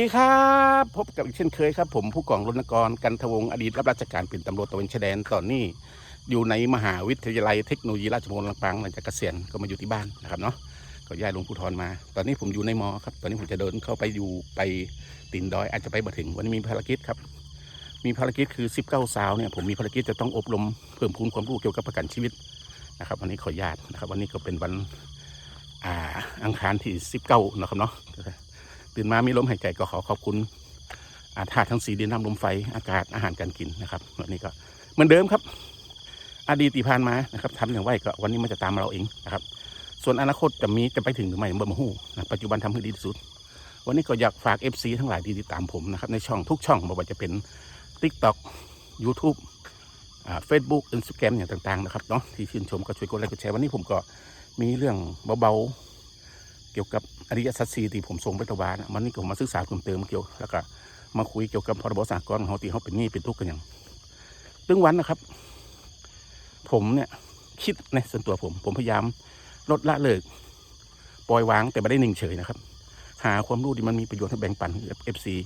สวัสดีครับพบกับอีกเช่นเคยครับ ผมผู้กองรณกรกันทวงอดีตรับราชการเป็นตำรวจตระเวนชายแดนตอนนี้อยู่ในมหาวิทยาลัยเทคโนโลยีราชมงคลลำปางหลังจากเกษียณก็มาอยู่ที่บ้านนะครับเนาะก็ย้ายลงภูธรมา ตอนนี้ผมอยู่ในมอครับ ตอนนี้ผมจะเดินเข้าไปอยู่ไปตีนดอยอาจจะไปมาถึงวันนี้มีภารกิจครับ มีภารกิจคือ 19 สาวเนี่ยผมมีภารกิจจะต้องอบรมเพิ่มพูนความรู้เกี่ยวกับประกันชีวิตนะครับ วันนี้ขออนุญาตนะครับ วันนี้ก็เป็นวันอ่าอังคารที่ 19นะครับเนาะ ตื่นมามีลมหายใจก็ขอขอบคุณอาธาตุทั้งสีดินน้ำลมไฟอากาศอาหารการกินนะครับวันนี้ก็เหมือนเดิมครับ อดีตที่ผ่านมานะครับทำอย่างไรก็วันนี้มันจะตามเราเองนะครับ ส่วนอนาคตจะมีจะไปถึงหรือไม่เบ่มาหู้ปัจจุบันทำให้ดีที่สุด วันนี้ก็อยากฝาก FC ทั้งหลายที่ติดตามผมนะครับในช่องทุกช่องไม่ว่าจะเป็น TikTok YouTube อ่า Facebook Instagram อย่างต่างๆนะครับเนาะที่ชื่นชมก็ช่วยกดไลค์กดแชร์วันนี้ผมก็มีเรื่องเบาๆ เกี่ยวกับอริยสัจสี่ที่ผมส่งไปตะวันนะวันนี้ผมมาศึกษาเพิ่มเติมเกี่ยวแล้วก็มาคุยเกี่ยวกับพรบสากลของเขาที่เขาเป็นหนี้เป็นทุกข์กันอย่างตึงวันนะครับ ผมเนี่ยคิดในส่วนตัวผม ผมพยายามลดละเลิกปล่อยวางแต่ไม่ได้นิ่งเฉยนะครับ หาความรู้ที่มันมีประโยชน์ให้แบ่งปันกับเอฟซี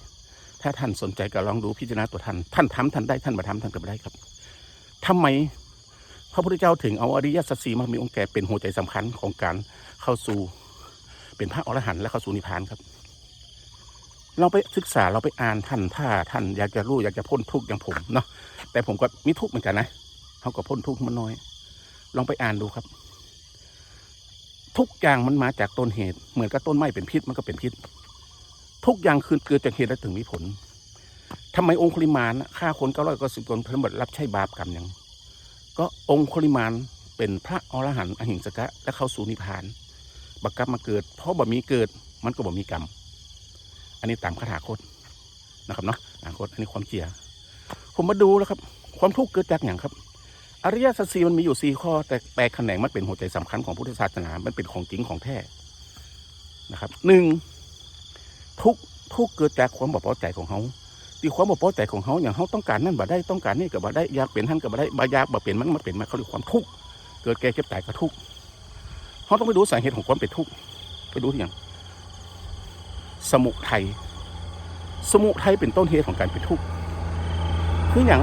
ถ้าท่านสนใจก็ลองดูพิจารณาตัวท่าน ท่านทำท่านได้ท่านมาทำท่านก็ไม่ได้ครับทำไมพระพุทธเจ้าถึงเอาอริยสัจสี่มามีองค์แก่เป็นหัวใจสำคัญของการเข้าสู่ เป็นพระอรหันต์และเข้าสู่นิพพานครับ เราไปศึกษาเราไปอ่านท่านถ้าท่านอยากจะรู้อยากจะพ้นทุกข์อย่างผมเนาะแต่ผมก็มีทุกข์เหมือนกันนะเขาก็พ้นทุกข์มันน้อย ลองไปอ่านดูครับ ทุกอย่างมันมาจากต้นเหตุ เหมือนกับต้นไม้เป็นพิษมันก็เป็นพิษ ทุกอย่างคือเกิดจากเหตุและถึงมีผลทำไมองคุลิมานฆ่าคนเก้าร้อยก็สิบคนพระบัตรับใช้บาปกรรมย่างก็องคุลิมานเป็นพระอรหันต์อหิงสกะและเข้าสู่นิพพาน บักกรรมมาเกิด เพราะบ่มีเกิดมันก็บ่มีกรรม อันนี้ตามคาถาโคตนะครับเนาะอ่าโคตอันนี้ความเจียผมมาดูแล้วครับ ความทุกข์เกิดจากอย่างครับ อริยสัจสีมันมีอยู่สี่ข้อ แต่แตกแขนงมันเป็นหัวใจสำคัญของพุทธศาสนา มันเป็นของจริงของแท้นะครับหนึ่งทุกทุกเกิดจากความบ่พอใจของเขาที่ความบ่พอใจของเขาอย่างเขาต้องการนั่นบ่ได้ต้องการนี่ก็บ่ได้อยากเปลี่ยนท่านก็บ่ได้บ่อยากบ่เปลี่ยนมันมาเปลี่ยนมาเขาเรียกความทุกข์เกิดแก่เก็บตายก็ทุกข์ เขาต้องไปดูสาเหตุของความเป็นทุกข์ไปดูที่อย่างสมุทัยสมุทัยเป็นต้นเหตุของการเป็นทุกข์คืออย่าง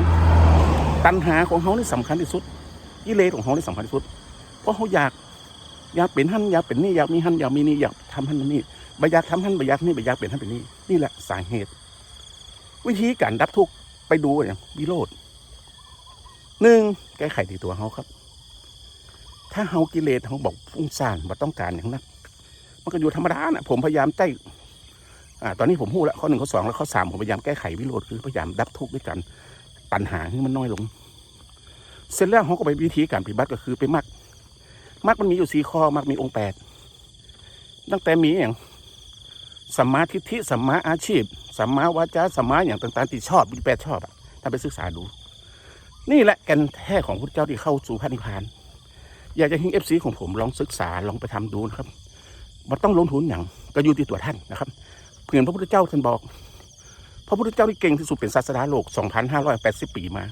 ตัณหาของเขานี่สำคัญที่สุดกิเลสของเขานี่สำคัญที่สุด เพราะเขาอยากอยากเป็นหั่นอยากเป็นนี่อยากมีหั่นอยากมีนี่อยากทำหั่นนี่ไม่อยากทำหั่นไม่อยากนี่ไม่อยากเป็นหั่นเป็นนี่นี่แหละสาเหตุ วิธีการดับทุกข์ไปดูอย่างวิโรธหนึ่งแก้ไขที่ตัวเขาครับ ถ้าเฮากิเลสเฮาบอกฟุ้งซ่านบ่ต้องการอย่างนั้นมันก็อยู่ธรรมดานะผมพยายามใจอ่าตอนนี้ผมพูดแล้วข้อหนึ่งข้อสองแล้วข้อสามผมพยายามแก้ไขวิโรธคือพยายามดับทุกข์ด้วยกันปัญหาให้มันน้อยลง เสร็จแล้วเขาก็ไปวิธีการปฏิบัติก็คือไปมักมักมันมีอยู่สี่ข้อมักมีองค์แปดตั้งแต่มีอย่างสัมมาทิฏฐิสัมมาอาชีพสัมมาวาจาสัมมาอย่างต่างๆที่ชอบมีแปดชอบอะถ้าไปศึกษาดู นี่แหละแก่นแท้ของพระเจ้าที่เข้าสู่พระนิพพาน อยากจะให้เอฟซีของผมลองศึกษาลองไปทำดูนะครับมันต้องลงทุนอย่างก็อยู่ที่ตัวท่านนะครับเพื่อนพระพุทธเจ้าท่านบอก พระพุทธเจ้าที่เก่งที่สุดเป็นศาสดาโลก 2,580 ปีมา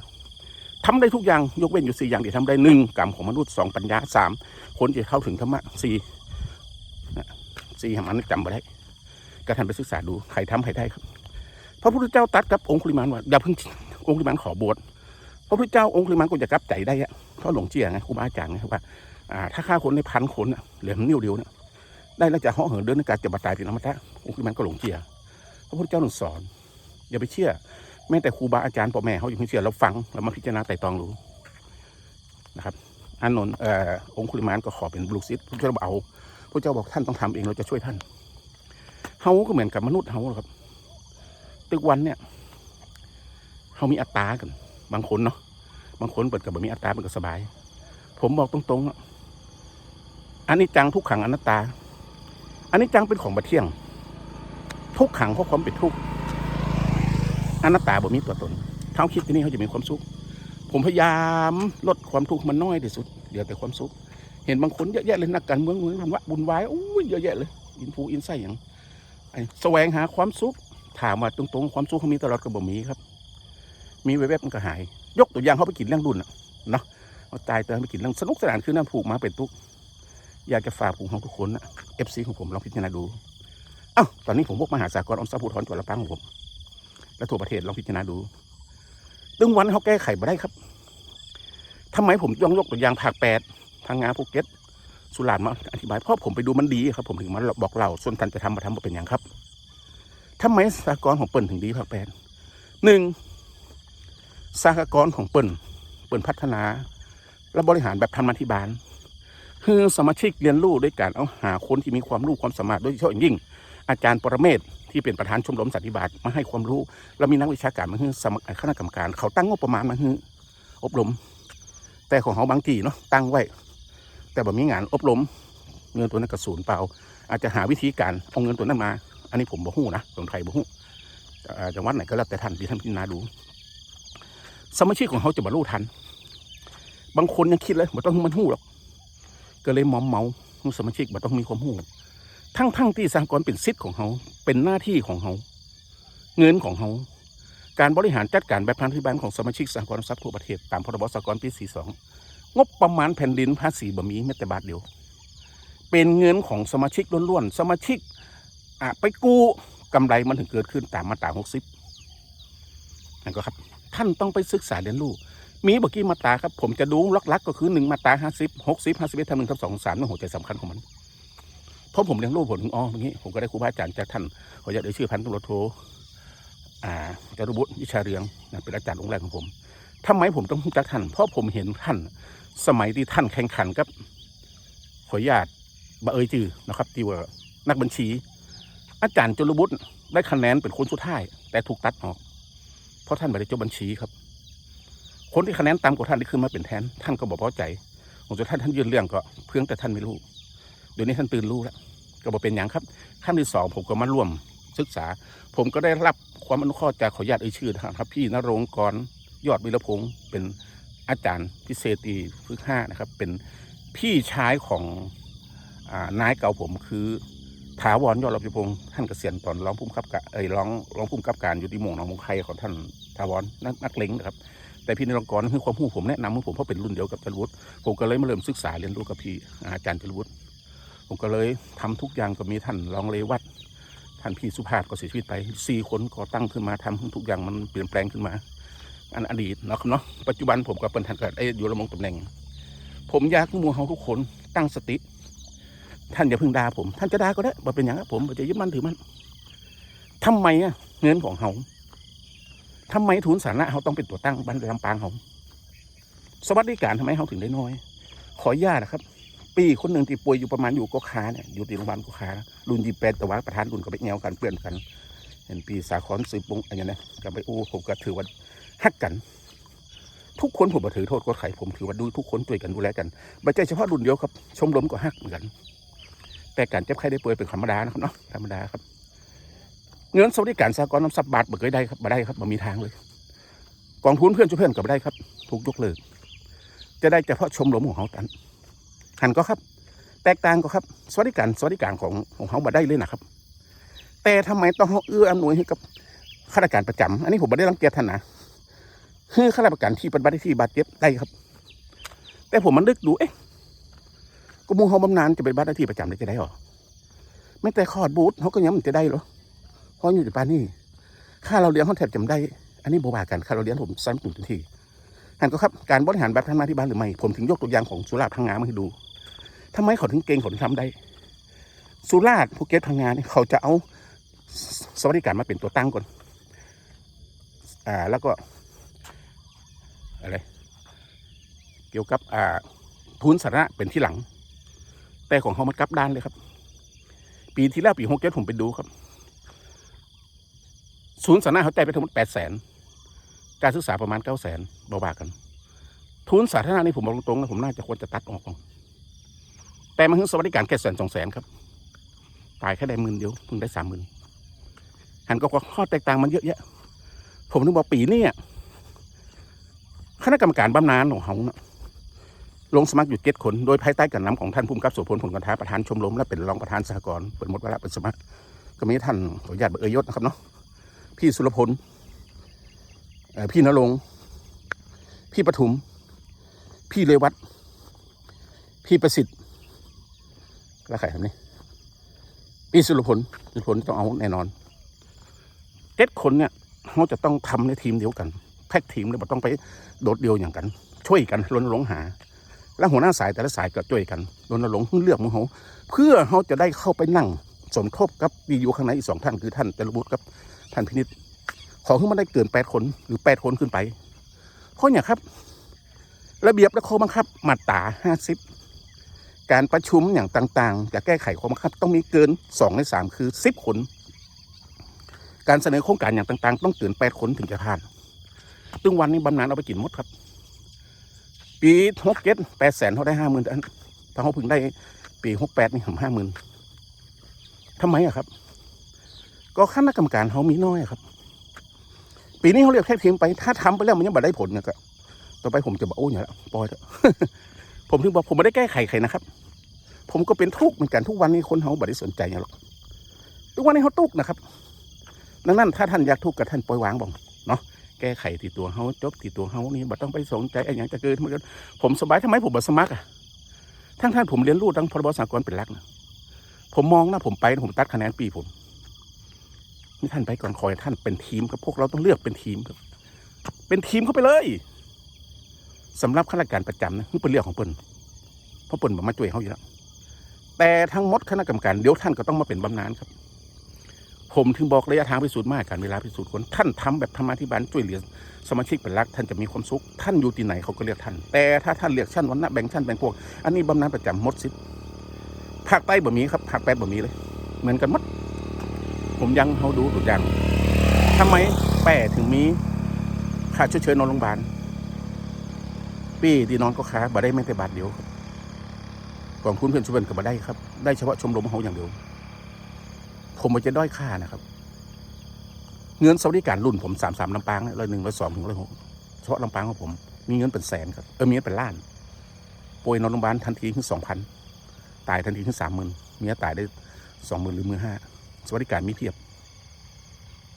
ทำได้ทุกอย่างยกเว้นอยู่สี่อย่างที่ทำได้หนึ่งกรรมของมนุษย์สองปัญญาสามคนที่เข้าถึงธรรมะสี่สี่หามันจำไปได้ก็ท่านไปศึกษาดูใครทำใครได้ครับ พระพุทธเจ้าตัดกับองคุลิมานว่าอย่าเพิ่งองคุลิมานขอบวช พระพุทธเจ้าองคุลิมานก็จะกลับใจได้อะเขาะหลงเจียไงครูบาอาจารย์ไงว่าอ่าถ้าฆ่าคนในพันคนเหลือนิ้วเดียวเนี่ยได้แล้วจะห่อเหินเดินในการจะบาดตายเป็นธรรมะองคุลิมานก็หลงเจียพระพุทธเจ้าหนึ่งสอน อย่าไปเชื่อ แม้แต่ครูบาอาจารย์พ่อแม่เขายังไม่เชื่อเราฟังเรามาพิจารณาไต่ตองดูนะครับอานนท์องคุลิมานก็ขอเป็นบุรุษิตพระเจ้าบอกเอาพระเจ้าบอกท่านต้องทำเองเราจะช่วยท่านเฮาก็เหมือนกับมนุษย์เฮาครับ ตึกวันเนี่ยเฮามีอัตรากัน บางคนเนาะบางคนเปิดกับแบบมีอัตรามันก็สบาย ผมบอกตรงๆอันนี้จังทุกขังอนัตตา อันนี้จังเป็นของบัเที่ยง ทุกขังเพราะความเป็นทุกข์อนัตตาบ่มีตัวตนเขาคิดที่นี่เขาจะมีความสุข ผมพยายามลดความทุกข์มันน้อยที่สุดเดี๋ยวแต่ความสุขเห็นบางคนเยอะแยะเลยนักการเมืองเมืองทำว่าบุญวายโอ้ยเยอะแยะเลยอินฟูอินไซอย่างไอ้แสวงหาความสุขถามว่าตรงๆ ความสุขเขามีตลอดกับบ่มีครับ มีแวบๆมันก็หาย ยกตัวอย่างเขาไปกินเรื่องรุ่นะเนาะเอาตายเติมไปกินเรื่องสนุกสนานคือน้ำผูกมาเป็นทุกอยากจะฝากผูกของทุกคนนะเอฟซีของผมลองพิจารณาดูออ้าตอนนี้ผมพวกมหาสากลออมทรัพย์ภูธรจังหวัดลำปางของผมและทั่วประเทศลองพิจารณาดูตึงวันเขาแก้ไขมาได้ครับทำไมผมต้องยกตัวอย่างภาคแปดพังงาภูเก็ตสุราษฎร์มาอธิบายเพราะผมไปดูมันดีครับ ผมถึงมาบอกเล่าส่วนท่านจะทำมาทำมาเป็นอย่างครับทำไมสากลของเปิ่นถึงดีภาคแปดหนึ่ง สากลของเปิ่นเปิ่นพัฒนา และบริหารแบบธรรมาธิบาลคือสมาชิกเรียนรู้ด้วยการเอาหาคนที่มีความรู้ความสามารถโดยเฉพาะอย่างยิ่ง อาจารย์ปรเมศที่เป็นประธานชมรมสันติบาตมาให้ความรู้แล้วมีนักวิชาการมาคือสมัครคณะกรรมการ เขาตั้งงบประมาณมาคืออบรม แต่ของเขาบางทีเนาะตั้งไว้ แต่แบบมีงานอบรมเงินตัวนั้นกระสูนเปล่า อาจจะหาวิธีการเอาเงินตัวนั้นมา อันนี้ผมบ่ฮู้นะคนไทยบ่ฮู้จังหวัดไหนก็แล้วแต่ท่านที่ท่านพิจารณาดู สมาชิกของเขาจะบรรลุทัน บางคนยังคิดเลยบ่ต้องมันฮู้หรอก ก็เลยมอมเมาสมาชิกบ่ต้องมีความฮู้ทั้งทั้งที่สหกรณ์เป็นสิทธิ์ของเขาเป็นหน้าที่ของเขาเงินของเขาการบริหารจัดการแบบพันธิบาลของสมาชิกสหกรณ์ทรัพย์ทั่วประเทศตามพรบสหกรณ์ปี 42 งบประมาณแผ่นดินภาษีบ่มีแม้แต่บาทเดียว เป็นเงินของสมาชิกล้วนๆ สมาชิกอะไปกู้กำไรมันถึงเกิดขึ้นตามมาตรา 60นั่นก็ครับ ท่านต้องไปศึกษาเรียนรู้มีเมื่อกี้มาตาครับ ผมจะดูลักๆ ก็คือหนึ่งมาตาห้าสิบหกสิบห้าสิบเอ็ดทำหนึ่งทำสองสามนี่หัวใจสำคัญของมันเพราะผมเลี้ยงลูกผมถึงอ๋ออย่างนี้ผมก็ได้ครูบาอาจารย์จากท่านขออยากได้ชื่อพันตำรวจโทอ่าจารุบุตรวิชาเรืองนะเป็นอาจารย์องค์แรกของผมทำไมผมต้องจักท่าน เพราะผมเห็นท่านสมัยที่ท่านแข่งขันกับขออนุญาตบะเอยจือนะครับ ที่ว่านักบัญชี อาจารย์จารุบุตรได้คะแนนเป็นคนสุดท้ายแต่ถูกตัดออก เพราะท่านไม่ได้จบบัญชีครับ คนที่คะแนนต่ำกว่าท่านที่ขึ้นมาเป็นแทน ท่านก็บอกพอใจผมจะท่านท่านยื่นเรื่องก็เพียงแต่ท่านไม่รู้เดี๋ยวนี้ท่านตื่นรู้แล้วก็บอกเป็นอย่างครับขั้นที่สองผมก็มาร่วมศึกษา ผมก็ได้รับความอนุเคราะห์จากขออนุญาตเอ่ยชื่อนะครับ พี่นรงกรยอดวิรพงศ์เป็นอาจารย์พิเศษตีฝึกห้านะครับ เป็นพี่ชายของอนายเก่าผมคือ ถาวรยอดวิรพงศ์ท่านเกษียณตอนร้องพุ่มกับกะเอ้ยร้องร้องพุ่มกับการอยู่ที่มงหนองมงไคของท่านถาวรนักนักเลงนะครับ แต่พี่นรงค์กรคือความรู้ผมแนะนำผมเพราะเป็นรุ่นเดียวกับจรวุฒิผมก็เลยมาเริ่มศึกษาเรียนรู้กับพี่อาจารย์จรวุฒิผมก็เลยทำทุกอย่างก็มีท่านรองเลวัตท่านพี่สุภาพก็เสียชีวิตไปสี่คนก็ตั้งขึ้นมาทำทุกอย่างมันเปลี่ยนแปลงขึ้นมา อันอดีตเนาะครับเนาะปัจจุบันผมก็เป็นท่านเก็ได้อยู่ระมงตำแหน่ง ผมอยากให้หมู่เฮาทุกคนตั้งสติ ท่านอย่าพิ่งด่าผม ท่านจะด่าก็ได้บ่เป็นอย่างนั้นผมบ่จะยึดมั่นถือมั่นทำไมอะเงินของเฮาทำไมทุนสาธารณะเฮาต้องเป็นตัวตั้งบ้านลำปางเฮาสวัสดิการทำไมเฮาถึงได้น้อย ขออนุญาตนะครับ ปีคนหนึ่งที่ป่วยอยู่ประมาณอยู่ก็คาเนี่ยอยู่ที่โรงพยาบาลก็คารุ่นยี่แปดแต่ว่าประธานรุ่นก็ไปแงวกันเพื่อนกัน เห็นปีสาครสืบปงอะไรอย่างเงี้ยกับไปอู้ผมก็ถือว่าฮักกัน ทุกคนผมบ่ถือโทษกดไขผมถือว่าดูทุกคนช่วยกันดูแลกันไม่ใช่เฉพาะรุ่นเดียวครับ ชมรมก็ฮักเหมือนกัน แต่การเจ็บไข้ได้ป่วยเป็นธรรมดานะครับเนาะธรรมดาครับ เงินสวัสดิการสากลน้ำซับบาทบ่เคยได้ครับบ่ได้ครับบ่มีทางเลย กองทุนเพื่อนช่วยเพื่อนก็บ่ได้ครับ ถูกยกเลิกจะได้เฉพาะชมรมของเขาตันหันก็ครับ แตกต่างก็ครับ สวัสดิการสวัสดิการของของเขาบ่ได้เลยนะครับ แต่ทำไมต้องเอื้ออำนวยให้กับข้าราชการประจำอันนี้ผมไม่ได้รังเกียจท่านนะคือข้าราชการที่ปฏิบัติที่บาดเจ็บได้ครับ แต่ผมมันนึกดูเอ๊ะ ก็หมูเขาบำนาญจะเป็นบัตรหน้าที่ประจำได้จะได้หรอไม่แต่คอดบูธเขาก็ยังมันจะได้เหรอเพราะอยู่ในป่านี่ค่าเราเลี้ยงเขาแทบจำได้ อันนี้โบบากันค่าเราเลี้ยงผมซ้ำตุ่นทันทีหันก็ครับการบริหารแบบท่านมาที่บ้านหรือไม่ ผมถึงยกตัวอย่างของสุราษฎร์พังงามาให้ดูทำไมเขาถึงเก่งเขาถึงทำได้ สุราษฎร์ภูเก็ตพังงานเนี่ยเขาจะเอาสสวัสดิการมาเป็นตัวตั้งก่อน อ่าแล้วก็อะไร เกี่ยวกับอ่าทุนสาธารณะเป็นที่หลัง แต่ของเขามันกลับด้านเลยครับ ปีที่แล้วปีหกเจ็ดผมไปดูครับ ศูนย์สาธารณะเขาจ่ายไปทั้งหมดแปดแสนการศึกษาประมาณเก้าแสนเบาๆกัน ทุนสาธารณะนี่ผมบอกตรงๆนะผมน่าจะควรจะตัดออกแต่มันคือสวัสดิการแค่แสนสองแสนครับตายแค่ได้หมื่นเดียวเพิ่งได้สามหมื่นหันก็ข้อแตกต่างมันเยอะแยะ ผมถึงบอกปีนี้คณะกรรมการบำนาญของเขานะ ลงสมัครอยู่เจ็ดคนโดยภายใต้การนำของท่านภูมิกับโสพลผลกันท้าประธานชมรมและเป็นรองประธานสหกรณ์เปิดหมดเวลาเป็นสมัคร ก็มีท่านขออนุญาตเอ่ยยศนะครับเนาะพี่สุรพลพี่นรงค์พี่ปทุม พี่เลวัตพี่ประสิทธิ์แล้วใครทำนี่พี่สุรพลสุรพลต้องเอาแน่นอนเจ็ดคนเนี่ยเขาจะต้องทำในทีมเดียวกัน แพ็กทีมเลยบ่ต้องไปโดดเดียวอย่างกัน ช่วยกันรณรงค์หา และหัวหน้าสายแต่ละสายก็ช่วยกันรณรงค์เลือกมึงเขาเพื่อเขาจะได้เข้าไปนั่งสมทบกับดีอยู่ข้างในอีกสองท่านคือท่านจรบุตรกับท่านพินิษขอให้มันได้เกินแปดคนหรือแปดคนขึ้นไป เพราะเนี่ยครับ ระเบียบและข้อบังคับมาตราห้าสิบการประชุมอย่างต่างๆจะแก้ไขข้อบังคับ ต้องมีเกินสองในสามคือสิบคน การเสนอโครงการอย่างต่าง ๆ ต้องเกินแปดคนถึงจะผ่านตึงวันนี้บำนาญเอาไปกินหมดครับ ปีหกเจ็ดแปดแสนเขาได้ห้าหมื่นอันถ้าเขาเพิ่งได้ปีหกแปดนี่ผมห้าหมื่นทำไมอะครับ ก็คณะกรรมการเขามีน้อยครับ ปีนี้เขาเรียกแค่เทีมไป ถ้าทำไปแล้วมันยังไม่ได้ผลนี่ยก็ต่อไปผมจะบอกโอ้ยอย่าละปล่อยเถอะผมถึงบอกผมไม่ได้แก้ไขใครนะครับ ผมก็เป็นทุกข์เหมือนกันทุกวันนี้คนเขาไม่ได้สนใจอย่างหรอกทุกวันนี้เขาทุกข์นะครับ ดังนั้นถ้าท่านอยากทุกข์กับท่านปล่อยวางบอกเนาะ แก้ไขที่ตัวเขาจบที่ตัวเขานี่บ่ต้องไปสนใจอะไอ้อย่างจะเกิดมันก็ผมสบายทำไมผมบ่สมัครอะทั้งท่านผมเรียนรู้ทั้งพรบสากลเป็นหลักนะผมมองนะผมไปผมตัดคะแนนปีผมนี่ท่านไปก่อนคอยท่านเป็นทีมครับพวกเราต้องเลือกเป็นทีมครับ เป็นทีมเข้าไปเลยสำหรับข้าราชการประจำนะนี่เป็นเรื่องของเปิ้นเพราะเปิ้นบอกมาช่วยเขาอยู่แล้วแต่ทั้งหมดคณะกรรมการเดี๋ยวท่านก็ต้องมาเป็นบำนาญครับ ผมถึงบอกระยะทางพิสูจน์มากการเวลาพิสูจน์คนท่านทำแบบธรรมาธิบาลช่วยเหลือสมาชิกเป็นรักท่านจะมีความสุข ท่านอยู่ที่ไหนเขาก็เรียกท่าน แต่ถ้าท่านเรียกชั้นวันนะแบ่งชั้นแบ่งพวก อันนี้บำนาญประจำหมดสิทธิภาคใต้บ่มีครับภาคใต้บ่มีเลย เหมือนกันหมด ผมยังเขาดูตัวอย่างทำไมแปรถึงมีค่าชดเชยนอนโรงพยาบาลปีที่นอนก็ค้าบ่ได้แม้แต่บาทเดียวครับกองทุนเพื่อนชุมชนก็บ่ได้ครับ ได้เฉพาะชมรมเขาอย่างเดียว ผมมันจะด้อยค่านะครับ เงินสวัสดิการรุ่นผมสามสามลำปางร้อยหนึ่งร้อยสองถึงร้อยหกเฉพาะลำปางของผม มีเงินเป็นแสนครับ เออมีเงินเป็นล้านป่วยนอนโรงพยาบาลทันทีถึงสองพันตายทันทีถึงสามหมื่นเมียตายได้สองหมื่นหรือหมื่นห้าสวัสดิการมีเพียบ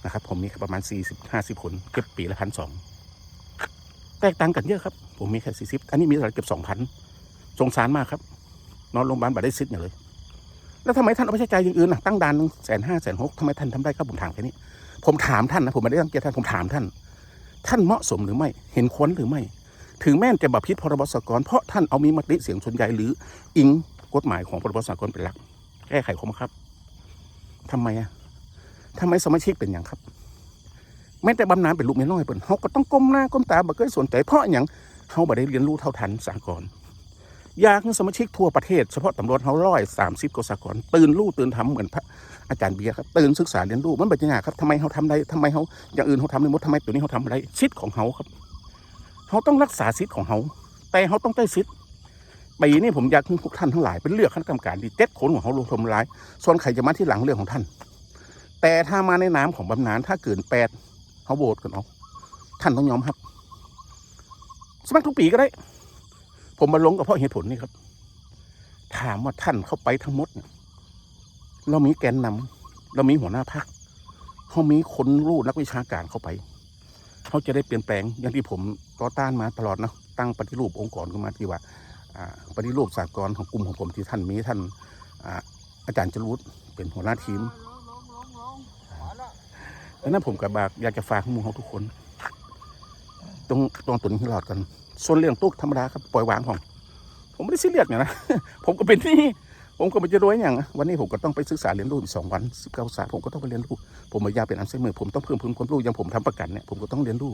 นะครับ ผมมีประมาณสี่สิบห้าสิบคนเก็บปีละพันสองแตกต่างกันเยอะครับ ผมมีแค่สี่สิบอันนี้มีอะไรเก็บสองพันสงสารมากครับ นอนโรงพยาบาลบัตรได้ซิดอย่างเลย แล้วทำไมท่านเอาไปใช้ใจอย่างอื่นนะตั้งด่านแสนห้าแสนหกทำไมท่านทำได้ครับผมถามแค่นี้ ผมถามท่านนะผมไม่ได้ตั้งใจท่านผมถามท่าน ท่านเหมาะสมหรือไม่เห็นควรหรือไม่ ถึงแม้จะบัพิษพรบสกร เพราะท่านเอามีมติเสียงส่วนใหญ่หรือ อิงกฎหมายของพรบสกรเป็นหลัก แก้ไขข้อบังคับทำไมอะทำไมสมาชิกเป็นอย่างครับแม้แต่บำนาญเป็นลูกเมียน้อยเปิ่นเขาก็ต้องก้มหน้าก้มตาบ่เคยสนใจเพราะอย่างเขาบ่ได้เรียนรู้เท่าทันสากล ยากสมาชิกทั่วประเทศเฉพาะตำรวจเขาร้อยสามสิบกว่าสากลตื่นรู้ตื่นทำเหมือนพระอาจารย์เบียร์ครับตื่นศึกษาเรียนรู้มันเป็นยังไงครับทำไมเขาทำได้ทำไมเขาอย่างอื่นเขาทำได้หมดทำไมตัวนี้เขาทำอะไรสิทธิ์ของเขาครับเขาต้องรักษาสิทธิ์ของเขาแต่เขาต้องได้สิทธิ์ปีนี้ผมอยากให้ทุกท่านทั้งหลายเป็นเลือกคณะกรรมการที่เจ็ดคนของเขาลงทำร้ายส่วนใครจะมาที่หลังเรื่องของท่าน แต่ถ้ามาในนามของบำนาญถ้าเกินแปดเขาโหวตกันเอาท่านต้องยอมครับ สมัครทุกปีก็ได้ ผมมาลงกับเพราะเหตุผลนี่ครับ ถามว่าท่านเข้าไปทั้งหมดเนี่ยเรามีแกนนำเรามีหัวหน้าพรรคเขามีคนรู้นักวิชาการเข้าไปเขาจะได้เปลี่ยนแปลงอย่างที่ผมต่อต้านมาตลอดนะตั้งปฏิรูปองค์กรขึ้นมาที่ว่าปฏิรูปสากลของกลุ่มของผมที่ท่านมีท่านอาอาจารย์จรุดเป็นหัวหน้าทีมดังนั้นผมกับบากอยากจะฝากหมู่เขาทุกคน ตรงตรงตัวนี้ให้รอดกันส่วนเรื่องตุ๊กธรรมดาครับปล่อยวางของ ผมไม่ได้ซีเรียสเนี่ยนะผมก็เป็นนี่ผมก็ไม่จะรวยอย่างนะวันนี้ผมก็ต้องไปศึกษาเรียนรู้อีกสองวันสิบเก้าสาผมก็ต้องไปเรียนรู้ผมม่อยาเป็นอัลไซเมอผมต้องเพิ่มพูนความรู้อย่างผมทำประกันเนี่ยผมก็ต้องเรียนรู้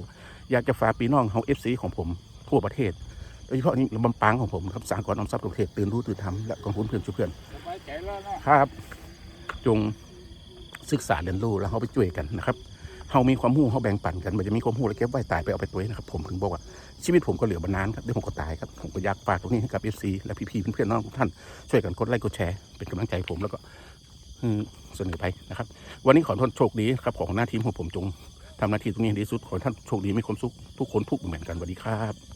อยากจะฝากพี่น้องเขาเอฟซีของผมทั่วประเทศโดยเฉพาะนี่ลำปางของผมครับสากลออมทรัพย์ประเทศตื่นรู้ตื่นทำและกองทุนเพื่อนช่วยเพื่อนครับ จงศึกษาเรียนรู้แล้วเขาไปช่วยกันนะครับ เฮามีความหู้เฮาแบ่งปันกันมันจะมีความหู้แล้วเก็บไว้ตายไปเอาไปตัวเองนะครับผมถึงบอกว่าชีวิตผมก็เหลือบานานครับเดี๋ยวผมก็ตายครับผมก็อยากฝากตรงนี้ให้กับเอฟซีและพี่ๆเพื่อนๆน้องทุกท่านช่วยกันกดไลค์กดแชร์เป็นกำลังใจผมแล้วก็เสนอไปนะครับ วันนี้ขอท่านโชคดีครับของหน้าทีมของผมจงทำหน้าที่ตรงนี้ให้ดีที่สุดขอท่านโชคดีมีความสุขทุกคนทุกเหมือนกันสวัสดีครับ